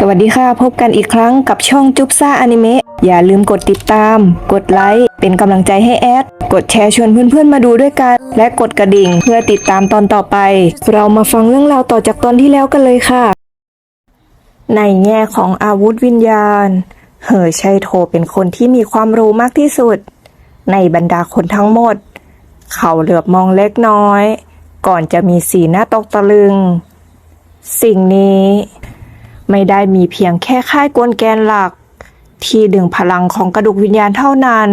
สวัสดีค่ะ พบกันอีกครั้งกับช่องจุ๊บซ่าอนิเมะอย่าลืมกดติดตาม กดไลค์ เป็นกำลังใจให้แอด กดแชร์ชวนเพื่อนๆมาดูด้วยกัน และกดกระดิ่งเพื่อติดตามตอนต่อไป เรามาฟังเรื่องราวต่อจากตอนที่แล้วกันเลยค่ะ ในแง่ของอาวุธวิญญาณ เหอชัยโทเป็นคนที่มีความรู้มากที่สุด ในบรรดาคนทั้งหมด เขาเหลือบมองเล็กน้อย ก่อนจะมีสีหน้าตกตะลึง สิ่งนี้ ไม่ได้มีเพียงแค่ค่ายกลแกนหลัก ที่ดึงพลังของกระดูกวิญญาณเท่านั้น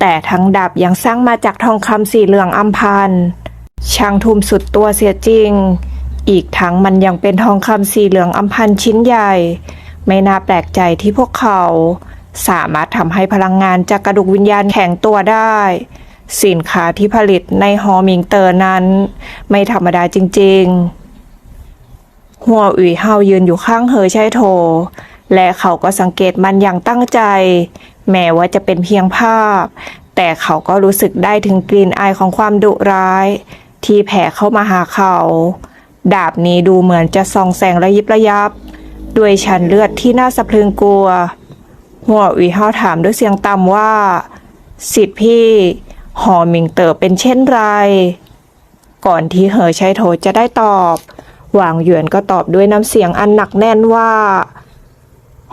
แต่ทั้งดาบยังสร้างมาจากทองคำสีเหลืองอัมพันช่างทุ่มสุดตัวเสียจริง อีกทั้งมันยังเป็นทองคำสีเหลืองอัมพันชิ้นใหญ่ ไม่น่าแปลกใจที่พวกเขา สามารถทำให้พลังงานจากกระดูกวิญญาณแข็งตัวได้ สินค้าที่ผลิตในฮอมิงเตอร์นั้น ไม่ธรรมดาจริง ๆ หัวอุ๋ยเฮายืนอยู่ข้างเหอใช่โถและเขาก็สังเกตมันอย่างตั้งใจ แม้ว่าจะเป็นเพียงภาพ แต่เขาก็รู้สึกได้ถึงกลิ่นอายของความดุร้าย ที่แผ่เข้ามาหาเขา ดาบนี้ดูเหมือนจะส่องแสงระยิบระยับ ด้วยชันเลือดที่น่าสะพรึงกลัว หัวอุ๋ยเฮาถามด้วยเสียงต่ำว่า สิทธิพี่หอมิงเต๋อเป็นเช่นไร ก่อนที่เหอชัยโถจะได้ตอบ หวางหยวนก็ตอบด้วยน้ำเสียงอันหนักแน่นว่า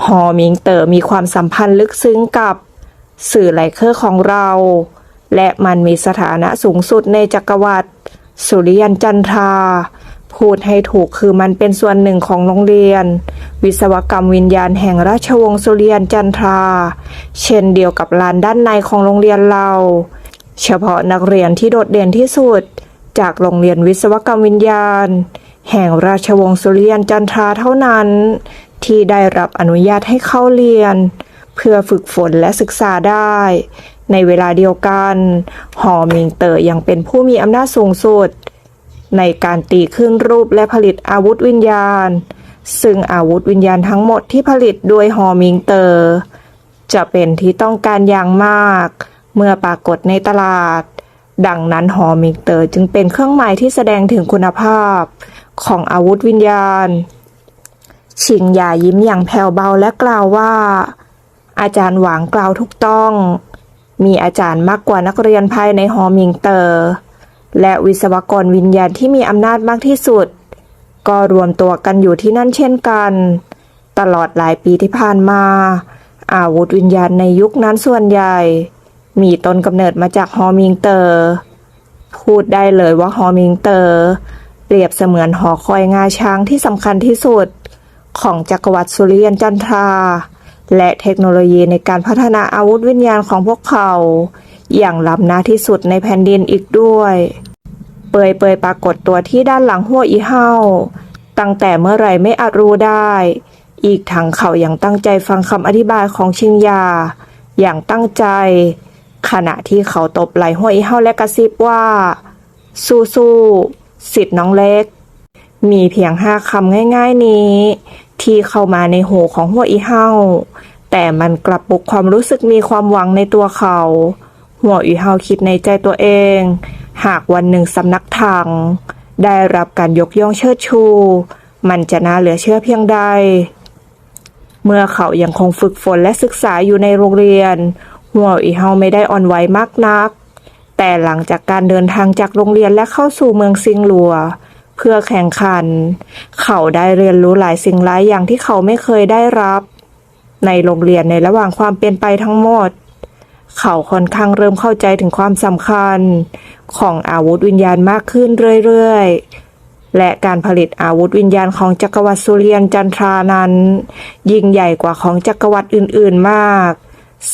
หอมิงเต๋อมีความสัมพันธ์ลึกซึ้งกับสื่อไลเคอร์ของเรา และมันมีสถานะสูงสุดในจักรวรรดิสุริยันจันทรา พูดให้ถูกคือมันเป็นส่วนหนึ่งของโรงเรียน วิศวกรรมวิญญาณแห่งราชวงศ์สุริยันจันทรา เช่นเดียวกับลานด้านในของโรงเรียนเรา เฉพาะนักเรียนที่โดดเด่นที่สุด จากโรงเรียนวิศวกรรมวิญญาณ แห่งราชวงศ์สุริยันจันทราเท่านั้น ที่ได้รับอนุญาตให้เข้าเรียน เพื่อฝึกฝนและศึกษาได้ ในเวลาเดียวกันหอมิงเตอร์ยังเป็นผู้มีอำนาจสูงสุด ในการตีขึ้นรูปและผลิตอาวุธวิญญาณ ซึ่งอาวุธวิญญาณทั้งหมดที่ผลิตโดยหอมิงเตอจะเป็นที่ต้องการอย่างมาก เมื่อปรากฏในตลาด ดังนั้นหอมิงเตอจึงเป็นเครื่องหมายที่แสดงถึงคุณภาพ ของอาวุธวิญญาณ ชิงหยายิ้มอย่างแผ่วเบาและกล่าวว่า อาจารย์หวางกล่าวถูกต้อง มีอาจารย์มากกว่านักเรียนภายในหอมิงเตอร์ และวิศวกรวิญญาณที่มีอำนาจมากที่สุด ก็รวมตัวกันอยู่ที่นั่นเช่นกัน ตลอดหลายปีที่ผ่านมา อาวุธวิญญาณในยุคนั้นส่วนใหญ่ มีต้นกำเนิดมาจากฮอมิงเตอร์ พูดได้เลยว่าฮอมิงเตอร์ เปรียบเสมือนหอคอยงาช้างที่สำคัญที่สุด ของจักรวรรดิสุริยันจันทรา และเทคโนโลยีในการพัฒนาอาวุธวิญญาณของพวกเขา อย่างล้ำหน้าที่สุดในแผ่นดินอีกด้วย เปยเปยปรากฏตัวที่ด้านหลังหัวอีเฮาตั้งแต่เมื่อไรไม่อาจรู้ได้ อีกทั้งเขายังตั้งใจฟังคำอธิบายของชิงยา อย่างตั้งใจ ขณะที่เขาตบไหล่หัวอีเฮาและกระซิบว่า สู้สู้ๆ สิทธิ์น้องเล็ก มีเพียงห้าคำง่ายๆนี้ ที่เข้ามาในหูของหัวอีเฮาแต่มันกลับปลุกความรู้สึกมีความหวังในตัวเขา หัวอีเฮาคิดในใจตัวเอง หากวันหนึ่งสำนักทาง ได้รับการยกย่องเชิดชู มันจะน่าเหลือเชื่อเพียงใดเมื่อเขายังคงฝึกฝนและศึกษาอยู่ในโรงเรียน หัวอีเฮาไม่ได้อ่อนไหวมากนัก แต่หลังจากการเดินทางจากโรงเรียนและเข้าสู่เมืองซิงลัว เพื่อแข่งขัน เขาได้เรียนรู้หลายสิ่งหลายอย่างที่เขาไม่เคยได้รับ ในโรงเรียนในระหว่างความเป็นไปทั้งหมด เขาค่อนข้างเริ่มเข้าใจถึงความสำคัญ ของอาวุธวิญญาณมากขึ้นเรื่อยๆ และการผลิตอาวุธวิญญาณของจักรวรรดิสุริยันจันทรานั้น ยิ่งใหญ่กว่าของจักรวรรดิอื่นๆมาก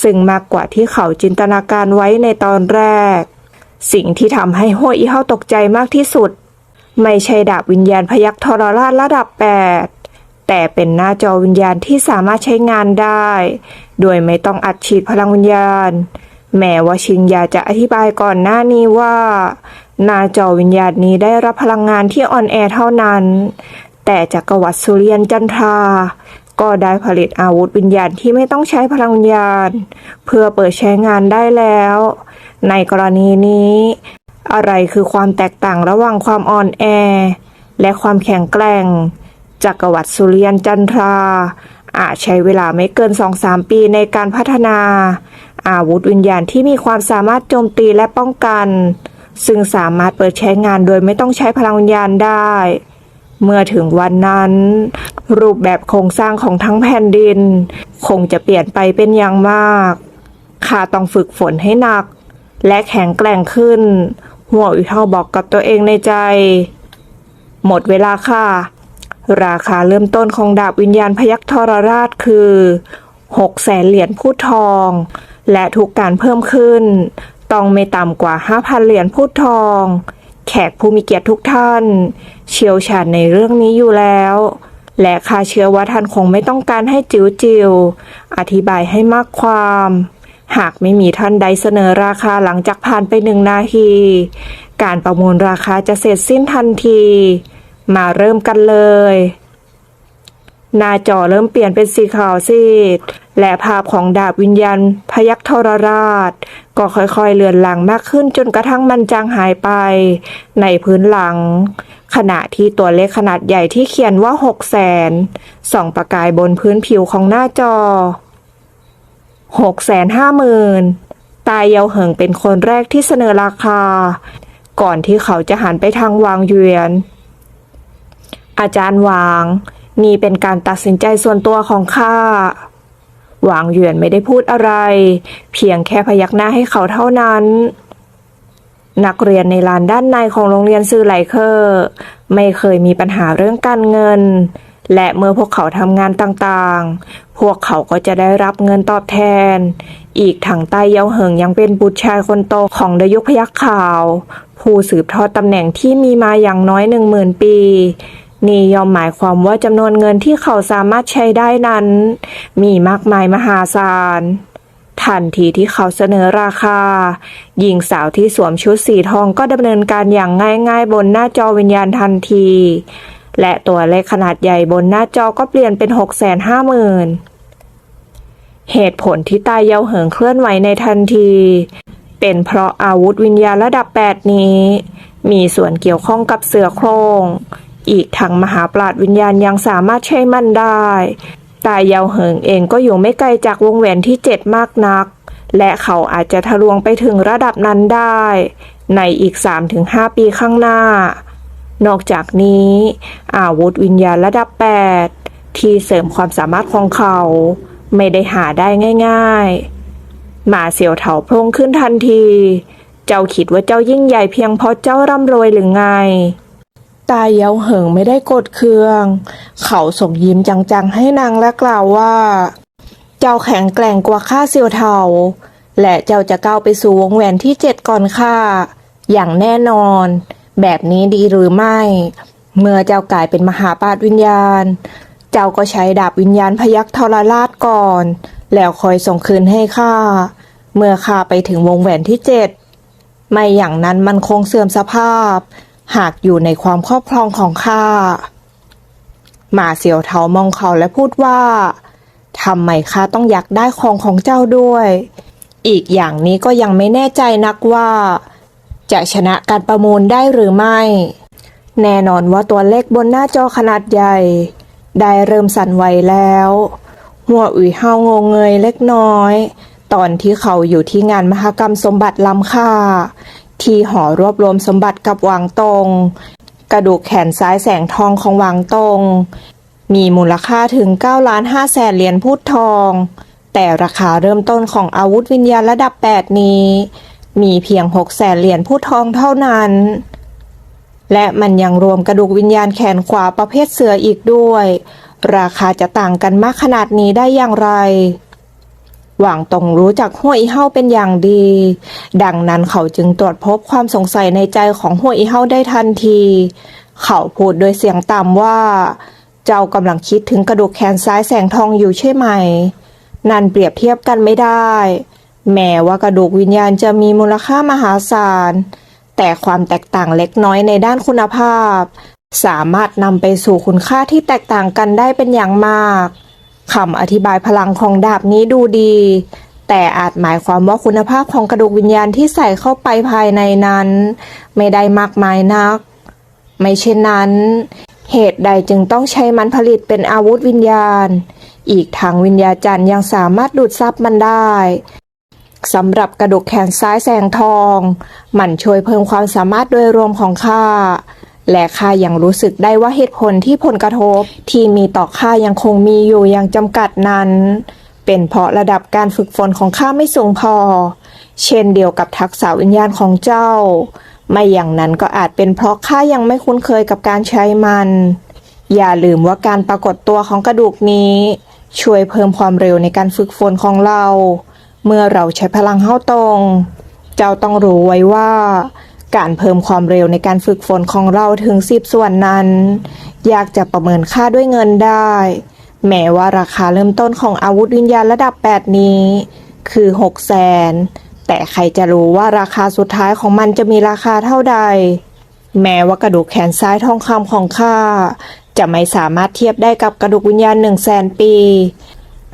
ซึ่งมากกว่าที่เขาจินตนาการไว้ในตอนแรก สิ่งที่ทำให้ห้วยอีเฮาตกใจมากที่สุด ไม่ใช่ดาบวิญญาณพยักทรราชระดับ 8 แต่เป็นหน้าจอวิญญาณที่สามารถใช้งานได้ โดยไม่ต้องอัดฉีดพลังวิญญาณ แม้ว่าชิงยาจะอธิบายก่อนหน้านี้ว่า หน้าจอวิญญาณนี้ได้รับพลังงานที่อ่อนแอเท่านั้น แต่จักรวรรดิสุริยันจันทราก็ได้ผลิตอาวุธวิญญาณที่ไม่ต้องใช้พลังวิญญาณ เพื่อเปิดใช้งานได้แล้ว ในกรณีนี้ อะไรคือความแตกต่างระหว่างความอ่อนแอ และความแข็งแกร่ง จักรวรรดิสุริยันจันทรา อาจใช้เวลาไม่เกิน 2-3 ปีในการพัฒนา อาวุธวิญญาณที่มีความสามารถโจมตีและป้องกัน ซึ่งสามารถเปิดใช้งานโดยไม่ต้องใช้พลังวิญญาณได้ เมื่อถึงวันนั้น รูปแบบโครงสร้างของทั้งแผ่นดิน คงจะเปลี่ยนไปเป็นอย่างมากข้าต้องฝึกฝนให้หนัก และแข็งแกร่งขึ้น หัวอุเท่าบอกกับตัวเองในใจ หมดเวลาค่ะ ราคาเริ่มต้นของดาบวิญญาณพยัคฆ์ทรราชคือหกแสนเหรียญพูดทอง และทุกการเพิ่มขึ้น ต้องไม่ต่ำกว่า 5,000 เหรียญพูดทอง แขกผู้มีเกียรติทุกท่าน เชี่ยวชาญในเรื่องนี้อยู่แล้ว และข้าเชื่อว่าท่านคงไม่ต้องการให้จิ๋วจิวอธิบายให้มากความ หากไม่มีท่านใดเสนอราคาหลังจากผ่านไปหนึ่งนาที การประมูลราคาจะเสร็จสิ้นทันที มาเริ่มกันเลย หน้าจอเริ่มเปลี่ยนเป็นสีขาวซีด และภาพของดาบวิญญาณพยักทรราช ก็ค่อยๆเลือนหลังมากขึ้นจนกระทั่งมันจางหายไป ในพื้นหลัง ขณะที่ตัวเลขขนาดใหญ่ที่เขียนว่าหกแสนส่องประกายบนพื้นผิวของหน้าจอ หกแสนห้าหมื่นตายเยาเหิงเป็นคนแรกที่เสนอราคา ก่อนที่เขาจะหันไปทางวางเยียน อาจารย์วาง นี่เป็นการตัดสินใจส่วนตัวของข้า หวางเหวียนไม่ได้พูดอะไร เพียงแค่พยักหน้าให้เขาเท่านั้นนักเรียนในลานด้านในของโรงเรียนซื่อไหลเคอร์ ไม่เคยมีปัญหาเรื่องการเงิน และเมื่อพวกเขาทำงานต่างๆ พวกเขาก็จะได้รับเงินตอบแทน อีกถังใต้เย้าเหิงยังเป็นบุตรชายคนโตของดยุคพยัคฆ์ขาว ผู้สืบทอดตำแหน่งที่มีมาอย่างน้อยหนึ่งหมื่นปี นี่ยอมหมายความว่าจำนวนเงินที่เขาสามารถใช้ได้นั้น มีมากมายมหาศาลทันทีที่เขาเสนอราคา หญิงสาวที่สวมชุดสีทองก็ดำเนินการอย่างง่ายๆบนหน้าจอวิญญาณทันที และตัวเลขขนาดใหญ่บนหน้าจอก็เปลี่ยนเป็น 6 5 0 0 0 0 เหตุผลที่ตายเยาเหิงเคลื่อนไหวในทันที เป็นเพราะอาวุธวิญญาณระดับ 8 นี้ มีส่วนเกี่ยวข้องกับเสือโครง อีกทั้งมหาปราดวิญญาณยังสามารถใช้มันได้ตายเยาเหิงเองก็อยู่ไม่ไกลจากวงแหวนที่ 7 มากนัก และเขาอาจจะทะลวงไปถึงระดับนั้นได้ ในอีก 3-5 ปีข้างหน้า นอกจากนี้ อาวุธวิญญาณระดับ 8 ที่เสริมความสามารถของเขา ไม่ได้หาได้ง่ายๆ หมาเสี่ยวเถาพลงขึ้นทันที เจ้าคิดว่าเจ้ายิ่งใหญ่เพียงเพราะเจ้าร่ำรวยหรือไง ตายเยาเหิงไม่ได้กดเคือง เขาส่งยิ้มจังๆให้นางและกล่าวว่า เจ้าแข็งแกร่งกว่าข้าเสี่ยวเถา และเจ้าจะก้าวไปสู่วงแหวนที่เจ็ดก่อนข้าอย่างแน่นอน แบบนี้ดีหรือไม่ เมื่อเจ้ากลายเป็นมหาปาฏวิญญาณ เจ้าก็ใช้ดาบวิญญาณพยักทรราชก่อน แล้วคอยส่งคืนให้ข้า เมื่อข้าไปถึงวงแหวนที่เจ็ดไม่อย่างนั้นมันคงเสื่อมสภาพ หากอยู่ในความครอบครองของข้าหมาเสียวเทามองเขาและพูดว่าทำไมข้าต้องอยากได้ของของเจ้าด้วย อีกอย่างนี้ก็ยังไม่แน่ใจนักว่า จะชนะการประมูลได้หรือไม่ แน่นอนว่าตัวเลขบนหน้าจอขนาดใหญ่ ได้เริ่มสั่นไหวแล้ว หัวอุ๋ยเฮางงเงยเล็กน้อย ตอนที่เขาอยู่ที่งานมหกรรมสมบัติล้ำค่า ที่หอรวบรวมสมบัติกับวางตงกระดูกแขนซ้ายแสงทองของวางตงมีมูลค่าถึง9ล้าน5แสนเหรียญพูดทอง แต่ราคาเริ่มต้นของอาวุธวิญญาณระดับ 8 นี้ มีเพียง6แสนเหรียญพูดทองเท่านั้น และมันยังรวมกระดูกวิญญาณแขนขวาประเภทเสืออีกด้วย ราคาจะต่างกันมากขนาดนี้ได้อย่างไร หว่างตงรู้จักหัวอีเฮาเป็นอย่างดี ดังนั้นเขาจึงตรวจพบความสงสัยในใจของหัวอีเฮาได้ทันที เขาพูดโดยเสียงต่ำว่า เจ้ากำลังคิดถึงกระดูกแขนซ้ายแสงทองอยู่ใช่ไหม นั่นเปรียบเทียบกันไม่ได้ แม้ว่ากระดูกวิญญาณจะมีมูลค่ามหาศาล แต่ความแตกต่างเล็กน้อยในด้านคุณภาพ สามารถนำไปสู่คุณค่าที่แตกต่างกันได้เป็นอย่างมากคำอธิบายพลังของดาบนี้ดูดี แต่อาจหมายความว่าคุณภาพของกระดูกวิญญาณที่ใส่เข้าไปภายในนั้น ไม่ได้มากมายนัก ไม่เช่นนั้น เหตุใดจึงต้องใช้มันผลิตเป็นอาวุธวิญญาณ อีกทางวิญญาจันยังสามารถดูดซับมันได้ สำหรับกระดูกแขนซ้ายแสงทอง มันช่วยเพิ่มความสามารถโดยรวมของข้าและข้ายังรู้สึกได้ว่าเหตุผลที่ผลกระทบที่มีต่อข้ายังคงมีอยู่อย่างจำกัดนั้น เป็นเพราะระดับการฝึกฝนของข้าไม่สูงพอ เช่นเดียวกับทักษะวิญญาณของเจ้า ไม่อย่างนั้นก็อาจเป็นเพราะข้ายังไม่คุ้นเคยกับการใช้มัน อย่าลืมว่าการปรากฏตัวของกระดูกนี้ ช่วยเพิ่มความเร็วในการฝึกฝนของเรา เมื่อเราใช้พลังเข้าตรง เจ้าต้องรู้ไว้ว่า การเพิ่มความเร็วในการฝึกฝนของเราถึงสิบส่วนนั้น ยากจะประเมินค่าด้วยเงินได้ แม้ว่าราคาเริ่มต้นของอาวุธวิญญาณระดับ 8 นี้ คือ6 0แสนแต่ใครจะรู้ว่าราคาสุดท้ายของมันจะมีราคาเท่าใด แม้ว่ากระดูกแขนซ้ายทองคำของข้าจะไม่สามารถเทียบได้กับกระดูกวิญญาณหนึ่งแสนปี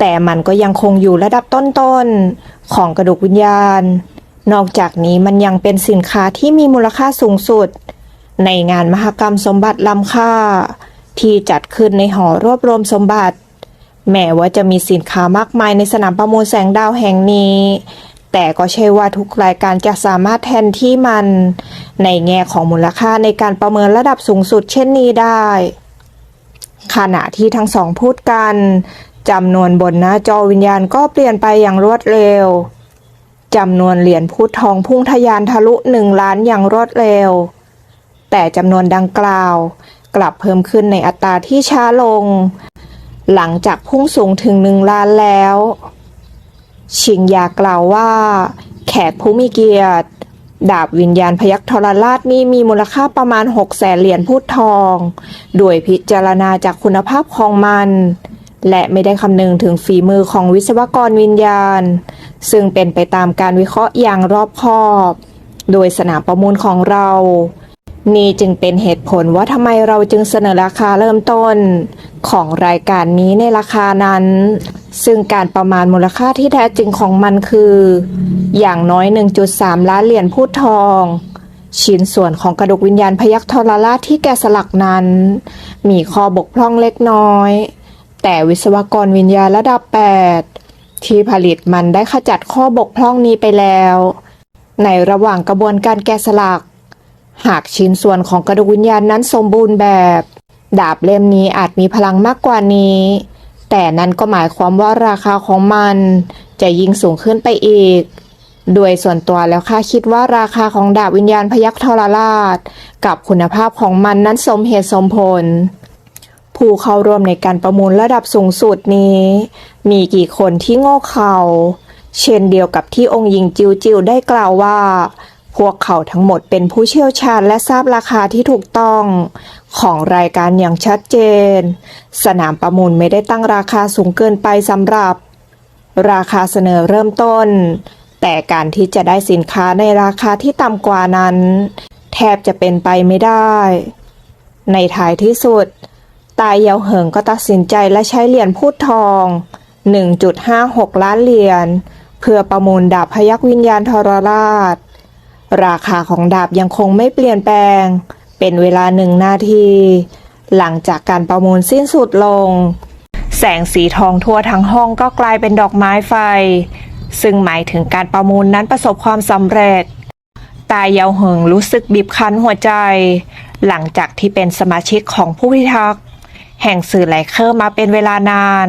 แต่มันก็ยังคงอยู่ระดับต้นๆ ของกระดูกวิญญาณ นอกจากนี้มันยังเป็นสินค้าที่มีมูลค่าสูงสุด ในงานมหกรรมสมบัติล้ำค่า ที่จัดขึ้นในหอรวบรวมสมบัติ แม้ว่าจะมีสินค้ามากมายในสนามประมูลแสงดาวแห่งนี้ แต่ก็ใช่ว่าทุกรายการจะสามารถแทนที่มัน ในแง่ของมูลค่าในการประเมินระดับสูงสุดเช่นนี้ได้ขณะที่ทั้งสองพูดกัน จำนวนบนหน้าจอวิญญาณก็เปลี่ยนไปอย่างรวดเร็วจำนวนเหรียญพูดทองพุ่งทะยานทะลุหนึ่งล้านอย่างรวดเร็ว แต่จำนวนดังกล่าว กลับเพิ่มขึ้นในอัตราที่ช้าลง หลังจากพุ่งสูงถึงหนึ่งล้านแล้ว ชิงยากล่าวว่า แขกผู้มีเกียรติ ดาบวิญญาณพยัคฆ์ทรราชนี้มีมูลค่าประมาณ6แสนเหรียญพูดทอง โดยพิจารณาจากคุณภาพของมัน และไม่ได้คำนึงถึงฝีมือของวิศวกรวิญญาณ ซึ่งเป็นไปตามการวิเคราะห์อย่างรอบคอบ โดยสนามประมูลของเรา นี่จึงเป็นเหตุผลว่าทำไมเราจึงเสนอราคาเริ่มต้น ของรายการนี้ในราคานั้น ซึ่งการประมาณมูลค่าที่แท้จริงของมันคือ อย่างน้อย 1.3 ล้านเหรียญพูดทองชิ้นส่วนของกระดูกวิญญาณพยัคฆ์ทรราชที่แกะสลักนั้น มีข้อบกพร่องเล็กน้อย แต่วิศวกรวิญญาณระดับ 8 ที่ผลิตมันได้ขจัดข้อบกพร่องนี้ไปแล้ว ในระหว่างกระบวนการแกะสลัก หากชิ้นส่วนของกระดูกวิญญาณนั้นสมบูรณ์แบบ ดาบเล่มนี้อาจมีพลังมากกว่านี้ แต่นั่นก็หมายความว่าราคาของมันจะยิ่งสูงขึ้นไปอีกโดยส่วนตัวแล้วข้าคิดว่าราคาของดาบวิญญาณพยัคฆ์ทรราช กับคุณภาพของมันนั้นสมเหตุสมผล ผู้เข้าร่วมในการประมูลระดับสูงสุดนี้ มีกี่คนที่โง่เขา เช่นเดียวกับที่องค์หญิงจิวจิวได้กล่าวว่า พวกเขาทั้งหมดเป็นผู้เชี่ยวชาญและทราบราคาที่ถูกต้อง ของรายการอย่างชัดเจน สนามประมูลไม่ได้ตั้งราคาสูงเกินไปสำหรับ ราคาเสนอเริ่มต้น แต่การที่จะได้สินค้าในราคาที่ต่ำกว่านั้น แทบจะเป็นไปไม่ได้ ในท้ายที่สุด ตายเยาเหิงก็ตัดสินใจและใช้เหรียญพูดทอง 1.56 ล้านเหรียญเพื่อประมูลดาบพยัคฆ์วิญญาณทรราช ราคาของดาบยังคงไม่เปลี่ยนแปลง เป็นเวลาหนึ่งนาที หลังจากการประมูลสิ้นสุดลง แสงสีทองทั่วทั้งห้องก็กลายเป็นดอกไม้ไฟ ซึ่งหมายถึงการประมูลนั้นประสบความสำเร็จตายเยาเหิงรู้สึกบีบคั้นหัวใจ หลังจากที่เป็นสมาชิกของผู้พิทักษ์ แห่งสื่อไหลเคอร์มาเป็นเวลานาน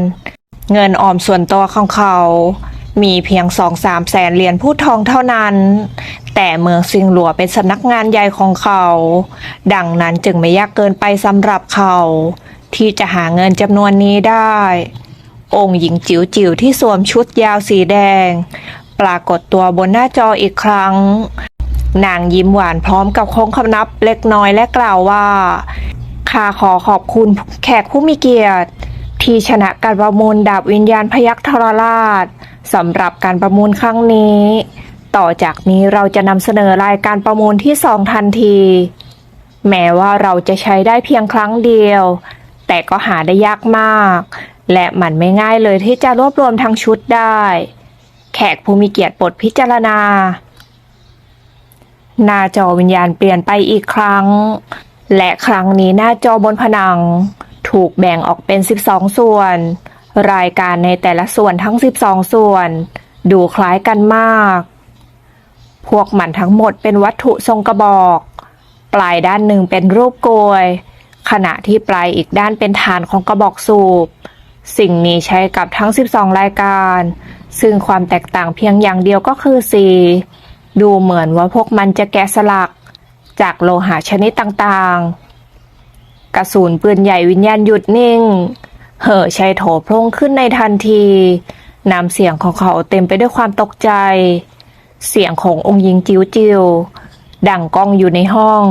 เงินออมส่วนตัวของเขา มีเพียงสองสามแสนเหรียญพูดทองเท่านั้น แต่เมืองซิงหลัวเป็นสำนักงานใหญ่ของเขา ดังนั้นจึงไม่ยากเกินไปสำหรับเขา ที่จะหาเงินจำนวนนี้ได้ องค์หญิงจิ๋วจิ๋วที่สวมชุดยาวสีแดง ปรากฏตัวบนหน้าจออีกครั้งนางยิ้มหวานพร้อมกับโค้งคำนับเล็กน้อยและกล่าวว่า ข้าขอขอบคุณแขกผู้มีเกียรติ ที่ชนะการประมูลดาบวิญญาณพยัคฆ์ทรราชสำหรับการประมูลครั้งนี้ ต่อจากนี้เราจะนำเสนอรายการประมูลที่สองทันที แม้ว่าเราจะใช้ได้เพียงครั้งเดียว แต่ก็หาได้ยากมาก และมันไม่ง่ายเลยที่จะรวบรวมทั้งชุดได้ แขกผู้มีเกียรติโปรดพิจารณาหน้าจอวิญญาณเปลี่ยนไปอีกครั้ง และครั้งนี้หน้าจอบนผนัง ถูกแบ่งออกเป็น 12 ส่วน รายการในแต่ละส่วนทั้ง 12 ส่วน ดูคล้ายกันมาก พวกมันทั้งหมดเป็นวัตถุทรงกระบอก ปลายด้านหนึ่งเป็นรูปโกยขณะที่ปลายอีกด้านเป็นฐานของกระบอกสูบ สิ่งนี้ใช้กับทั้ง 12 รายการ ซึ่งความแตกต่างเพียงอย่างเดียวก็คือสีดูเหมือนว่าพวกมันจะแกะสลัก จากโลหะชนิดต่างๆ กระสุนปืนใหญ่วิญญาณหยุดนิ่ง เห่อชัยโถโพร่งขึ้นในทันทีน้ำเสียงของเขาเต็มไปด้วยความตกใจ เสียงขององค์หญิงจิ๋วจิวดังก้องอยู่ในห้อง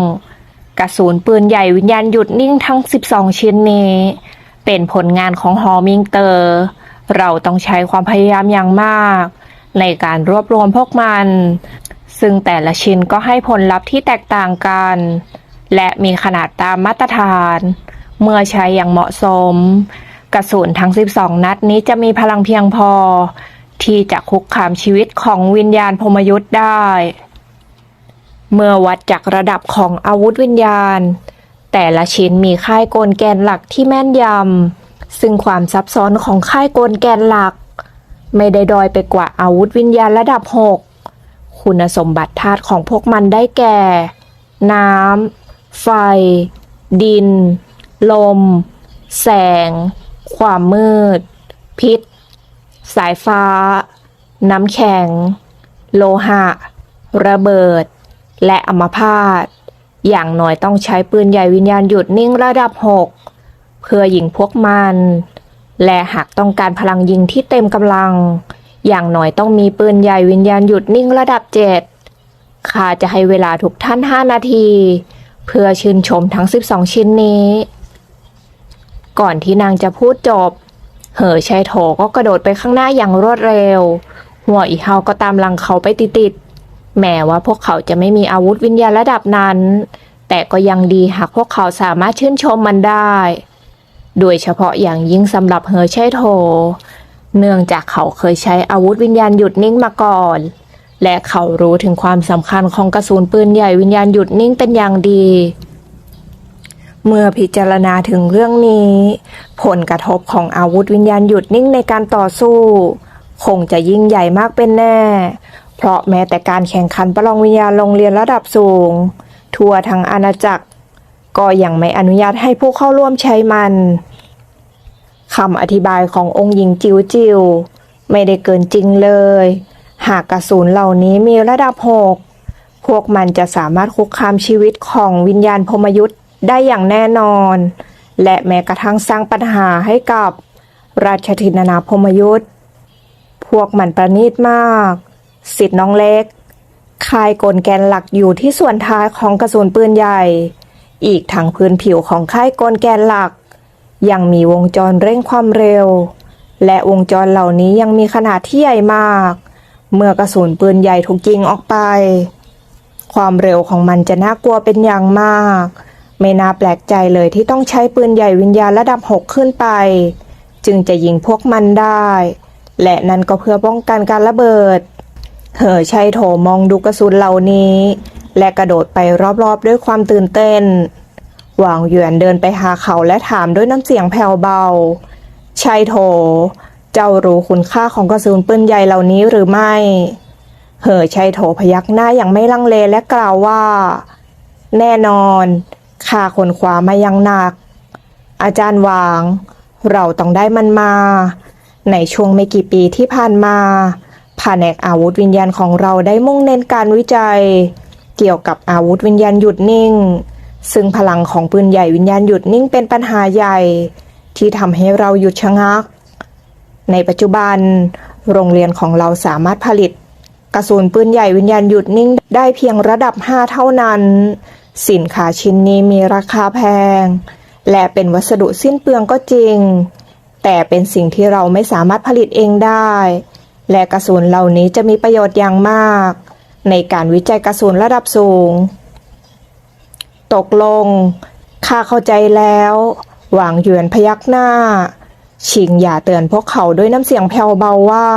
กระสุนปืนใหญ่วิญญาณหยุดนิ่งทั้ง 12 ชิ้นนี้ เป็นผลงานของฮอมิงเตอร์ เราต้องใช้ความพยายามอย่างมาก ในการรวบรวมพวกมัน ซึ่งแต่ละชิ้นก็ให้ผลลัพธ์ที่แตกต่างกัน และมีขนาดตามมาตรฐาน เมื่อใช้อย่างเหมาะสม กระสุนทั้ง 12 นัดนี้จะมีพลังเพียงพอ ที่จะคุกคามชีวิตของวิญญาณพมยุทธ์ได้ เมื่อวัดจากระดับของอาวุธวิญญาณ แต่ละชิ้นมีค่ายกลแกนหลักที่แม่นยำซึ่งความซับซ้อนของค่ายกลแกนหลัก ไม่ได้ดอยไปกว่าอาวุธวิญญาณระดับ 6 คุณสมบัติธาตุของพวกมันได้แก่ น้ำ ไฟ ดิน ลม แสง ความมืด พิษ สายฟ้า น้ำแข็ง โลหะ ระเบิด และอมพาตอย่างน้อยต้องใช้ปืนใหญ่วิญญาณหยุดนิ่งระดับ 6 เพื่อยิงพวกมัน และหากต้องการพลังยิงที่เต็มกำลัง อย่างน้อยต้องมีปืนใหญ่วิญญาณหยุดนิ่งระดับ7ข้าจะให้เวลาทุกท่าน 5 นาที เพื่อชื่นชมทั้ง 12 ชิ้นนี้ ก่อนที่นางจะพูดจบ เหอชัยโถก็กระโดดไปข้างหน้าอย่างรวดเร็ว หัวอีเฮาก็ตามหลังเขาไปติดๆแม้ว่าพวกเขาจะไม่มีอาวุธวิญญาณระดับนั้น แต่ก็ยังดีหากพวกเขาสามารถชื่นชมมันได้ โดยเฉพาะอย่างยิ่งสำหรับเหอชัยโถ เนื่องจากเขาเคยใช้อาวุธวิญญาณหยุดนิ่งมาก่อน และเขารู้ถึงความสำคัญของกระสุนปืนใหญ่วิญญาณหยุดนิ่งเป็นอย่างดี เมื่อพิจารณาถึงเรื่องนี้ ผลกระทบของอาวุธวิญญาณหยุดนิ่งในการต่อสู้ คงจะยิ่งใหญ่มากเป็นแน่ เพราะแม้แต่การแข่งขันประลองวิญญาณโรงเรียนระดับสูง ทั่วทั้งอาณาจักร ก็ยังไม่อนุญาตให้ผู้เข้าร่วมใช้มัน คำอธิบายขององค์หญิงจิวจิวไม่ได้เกินจริงเลย หากกระสุนเหล่านี้มีระดับหกพวกมันจะสามารถคุกคามชีวิตของวิญญาณพมยุทธ์ได้อย่างแน่นอน และแม้กระทั่งสร้างปัญหาให้กับราชธินานาพมยุทธ์พวกมันประณีตมาก สิทธิ์น้องเล็กคายกลแกนหลักอยู่ที่ส่วนท้ายของกระสุนปืนใหญ่ อีกทั้งพื้นผิวของค่ายกลแกนหลัก ยังมีวงจรเร่งความเร็ว และวงจรเหล่านี้ยังมีขนาดที่ใหญ่มาก เมื่อกระสุนปืนใหญ่ถูกยิงออกไป ความเร็วของมันจะน่ากลัวเป็นอย่างมาก ไม่น่าแปลกใจเลยที่ต้องใช้ปืนใหญ่วิญญาณระดับ6ขึ้นไป จึงจะยิงพวกมันได้ และนั่นก็เพื่อป้องกันการระเบิด เหอชัยโถมองดูกระสุนเหล่านี้ และกระโดดไปรอบๆด้วยความตื่นเต้น หวางเหวียนเดินไปหาเขาและถามด้วยน้ำเสียงแผ่วเบา ชัยโถ เจ้ารู้คุณค่าของกระสุนปืนใหญ่เหล่านี้หรือไม่ เหอชัยโถพยักหน้าอย่างไม่ลังเลและกล่าวว่า แน่นอนข้าคนขวามายังหนัก อาจารย์หวาง เราต้องได้มันมา ในช่วงไม่กี่ปีที่ผ่านมาแผนกอาวุธวิญญาณของเราได้มุ่งเน้นการวิจัย เกี่ยวกับอาวุธวิญญาณหยุดนิ่ง ซึ่งพลังของปืนใหญ่วิญญาณหยุดนิ่งเป็นปัญหาใหญ่ ที่ทำให้เราหยุดชะงัก ในปัจจุบัน โรงเรียนของเราสามารถผลิต กระสุนปืนใหญ่วิญญาณหยุดนิ่งได้เพียงระดับ 5 เท่านั้น สินค้าชิ้นนี้มีราคาแพง และเป็นวัสดุสิ้นเปลืองก็จริง แต่เป็นสิ่งที่เราไม่สามารถผลิตเองได้ และกระสุนเหล่านี้จะมีประโยชน์อย่างมาก ในการวิจัยกระสุนระดับสูง ตกลง ข้าเข้าใจแล้ว หวางเหยวนพยักหน้า ชิงอย่าเตือนพวกเขาด้วยน้ำเสียงแผ่วเบาว่า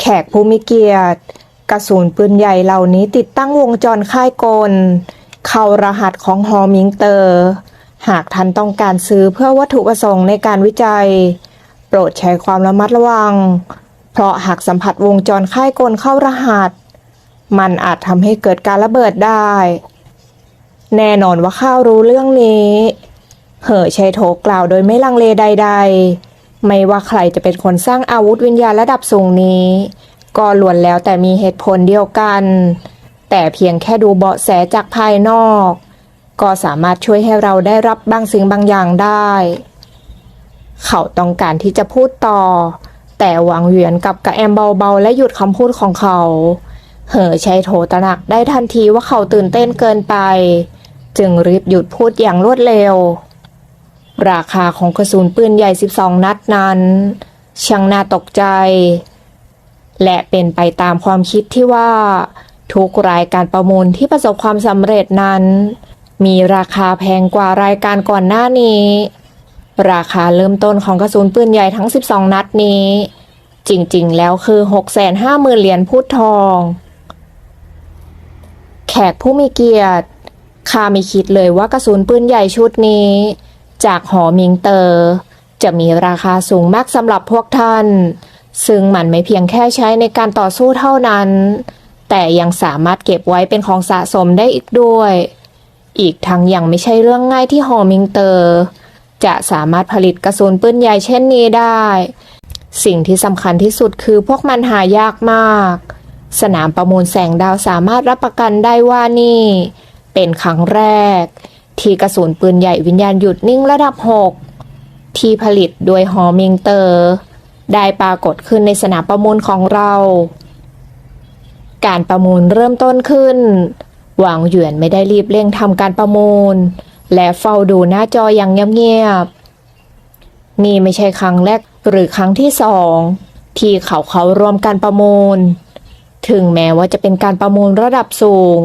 แขกผู้มีเกียรติ กระสุนปืนใหญ่เหล่านี้ติดตั้งวงจรค่ายกล เข้ารหัสของฮอมิงเตอร์ หากท่านต้องการซื้อเพื่อวัตถุประสงค์ในการวิจัย โปรดใช้ความระมัดระวัง เพราะหากสัมผัสวงจรค่ายกลเข้ารหัส มันอาจทำให้เกิดการระเบิดได้ แน่นอนว่าข้าวรู้เรื่องนี้ เหอชัยโถกล่าวโดยไม่ลังเลใด ๆ ไม่ว่าใครจะเป็นคนสร้างอาวุธวิญญาณระดับสูงนี้ ก็ล้วนแล้วแต่มีเหตุผลเดียวกัน แต่เพียงแค่ดูเบาะแสจากภายนอก ก็สามารถช่วยให้เราได้รับบางสิ่งบางอย่างได้ เขาต้องการที่จะพูดต่อ แต่หวังเหวียนกับกระแอมเบาๆ และหยุดคำพูดของเขา เหอชัยโถตระหนักได้ทันทีว่าเขาตื่นเต้นเกินไป จึงรีบหยุดพูดอย่างรวดเร็ว ราคาของกระสุนปืนใหญ่ 12 นัดนั้น ช่างน่าตกใจ และเป็นไปตามความคิดที่ว่า ทุกรายการประมูลที่ประสบความสำเร็จนั้น มีราคาแพงกว่ารายการก่อนหน้านี้ ราคาเริ่มต้นของกระสุนปืนใหญ่ทั้ง 12 นัดนี้ จริงๆ แล้วคือ 650,000เหรียญพูดทอง แขกผู้มีเกียรติ ข้าไม่คิดเลยว่ากระสุนปืนใหญ่ชุดนี้ จากหอมิงเตอร์ จะมีราคาสูงมากสำหรับพวกท่าน ซึ่งมันไม่เพียงแค่ใช้ในการต่อสู้เท่านั้น แต่ยังสามารถเก็บไว้เป็นของสะสมได้อีกด้วย อีกทั้งยังไม่ใช่เรื่องง่ายที่หอมิงเตอร์ จะสามารถผลิตกระสุนปืนใหญ่เช่นนี้ได้ สิ่งที่สำคัญที่สุดคือพวกมันหายากมาก สนามประมูลแสงดาวสามารถรับประกันได้ว่านี่ เป็นครั้งแรก ที่กระสุนปืนใหญ่วิญญาณหยุดนิ่งระดับ 6 ที่ผลิตโดยฮอมิงเตอร์ ได้ปรากฏขึ้นในสนามประมูลของเรา การประมูลเริ่มต้นขึ้น หวังเหยวนไม่ได้รีบเร่งทำการประมูล และเฝ้าดูหน้าจออย่างเงียบๆนี่ไม่ใช่ครั้งแรกหรือครั้งที่สองที่เขาเขารวมการประมูล ถึงแม้ว่าจะเป็นการประมูลระดับสูง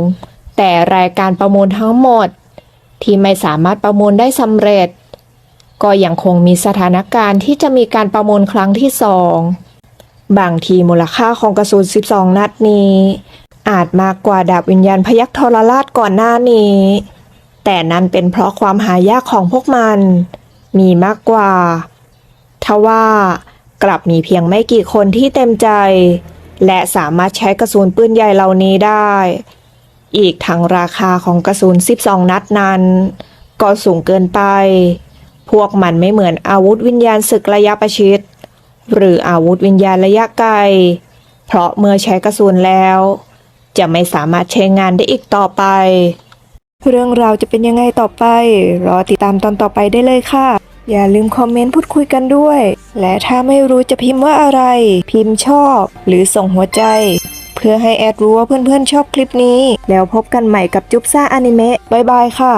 แต่รายการประมูลทั้งหมด ที่ไม่สามารถประมูลได้สำเร็จ ก็ยังคงมีสถานการณ์ที่จะมีการประมูลครั้งที่สองบางทีมูลค่าของกระสุน 12 นัดนี้ อาจมากกว่าดาบวิญญาณพยักทรราชก่อนหน้านี้ แต่นั่นเป็นเพราะความหายากของพวกมัน มีมากกว่า ทว่ากลับมีเพียงไม่กี่คนที่เต็มใจ และสามารถใช้กระสุนปืนใหญ่เหล่านี้ได้ อีกทั้งราคาของกระสุน 12 นัดนั้น ก็สูงเกินไป พวกมันไม่เหมือนอาวุธวิญญาณศึกระยะประชิด หรืออาวุธวิญญาณระยะไกล เพราะเมื่อใช้กระสุนแล้ว จะไม่สามารถใช้งานได้อีกต่อไป เรื่องราวจะเป็นยังไงต่อไป รอติดตามตอนต่อไปได้เลยค่ะ อย่าลืมคอมเมนต์พูดคุยกันด้วย และถ้าไม่รู้จะพิมพ์ว่าอะไร พิมพ์ชอบ หรือส่งหัวใจ เพื่อให้แอดรู้ว่าเพื่อนๆชอบคลิปนี้ แล้วพบกันใหม่กับจุ๊บซ่าอนิเมะบายบายค่ะ